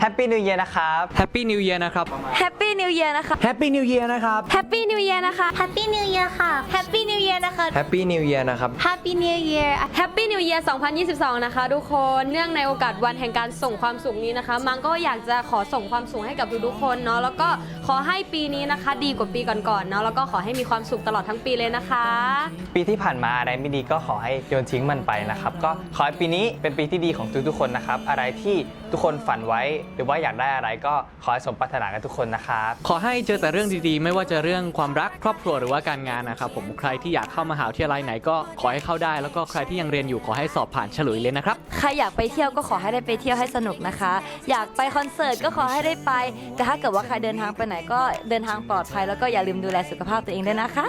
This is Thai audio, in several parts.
แฮปปี้นิวเยียนะครับ แฮปปี้นิวเยียร์นะครับ แฮปปี้ นิวเยียร์นะคะแฮปปี้นิวเยียร์นะครับแฮปปี้นิวเยียร์นะคะแฮปปี้นิวเยียร์ค่ะแฮปปี้นิวเยียร์นะคะแฮปปี้นิวเยียนะครับแฮปปี้นิวเยียร์แฮปปี้นิว e ยร์2022 นะคะทุกคนเนื่องในโอกาสวันแห่งการส่งความสุขนี้นะคะ มังก็อยากจะขอส่งความสุขให้กับทุกๆคนเนาะแล้วก็ขอให้ปีนี้นะคะดีกว่าปีก่อนๆเนาะแล้วก็ขอให้มีความสุขตลอดทั้งปีเลยนะคะ ปีที่ผ่านมาอะไรไม่ดีก็ขอให้โยนทิ้งมันไปนะครับ ก็ขอให้ปีนี้เป็นปีที่ดีของทุกๆคนนะครับ อะไรที่ทุกคนฝันไว้ หรือว่าอยากได้อะไรก็ขอให้สมปรารถนากันทุกคนนะครับขอให้เจอแต่เรื่องดีๆ ไม่ว่าจะเรื่องความรักครอบครัวหรือว่าการงานนะครับผมใครที่อยากเข้ามหาวิทยาลัยไหนก็ขอให้เข้าได้ แล้วก็ใครที่ยังเรียนอยู่ขอให้สอบผ่านฉลุยเลยนะครับ ใครอยากไปเที่ยวก็ขอให้ได้ไปเที่ยวให้สนุกนะคะ อยากไปคอนเสิร์ตก็ขอให้ได้ไป แต่ถ้าเกิดว่าใครเดินทางไปไหนก็เดินทางปลอดภัย แล้วก็อย่าลืมดูแลสุขภาพตัวเองด้วยนะคะ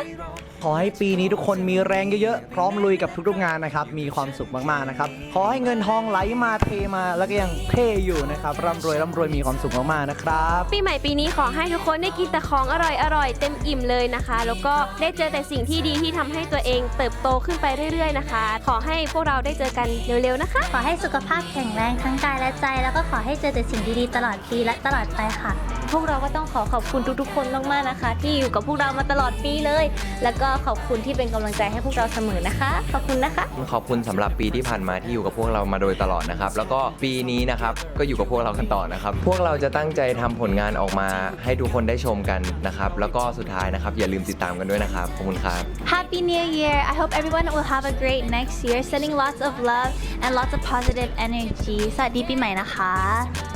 ขอให้ปีนี้ทุกคนมีแรงเยอะๆ พร้อมลุยกับทุกๆงานนะครับ มีความสุขมากๆนะครับ ขอให้เงินทองไหลมาเทมาแล้วก็ยังเท่อยู่นะครับ ร่ำรวยร่ำรวยมีความสุขมากๆนะครับ ปีใหม่ปีนี้ขอให้ทุกคนได้กินแต่ของอร่อยๆเต็มอิ่มเลยนะคะ แล้วก็ได้เจอแต่สิ่งที่ดีที่ทำให้ตัวเองเติบโตขึ้นไปเรื่อย ๆ นะคะ ขอให้พวกเราได้เจอกันเร็วๆนะคะ ขอให้สุขภาพแข็งแรงทั้งกายและใจ แล้วก็ขอให้เจอแต่สิ่งดีๆ ตลอดปีและตลอดไปค่ะ พวกเราก็ต้องขอขอบคุณทุกๆ คนมากๆนะคะ ที่อยู่กับพวกเรามาตลอดปีเลย แล้วก็ขอบคุณที่เป็นกำลังใจให้พวกเราเสมอนะคะ ขอบคุณนะคะ ขอบคุณสำหรับปีที่ผ่านมาที่อยู่กับพวกเรามาโดยตลอดนะครับ แล้วก็ปีนี้นะครับก็อยู่กับพวกเรากันต่อนะครับ พวกเราจะตั้งใจทำผลงานออกมาให้ทุกคนได้ชมกันนะครับ แล้วก็สุดท้ายนะครับ อย่าลืมติดตามกันด้วยนะครับ ขอบคุณครับ Happy New Year I hope everyone will have a great next year sending lots of love and lots of positive energy สวัสดีปีใหม่นะคะ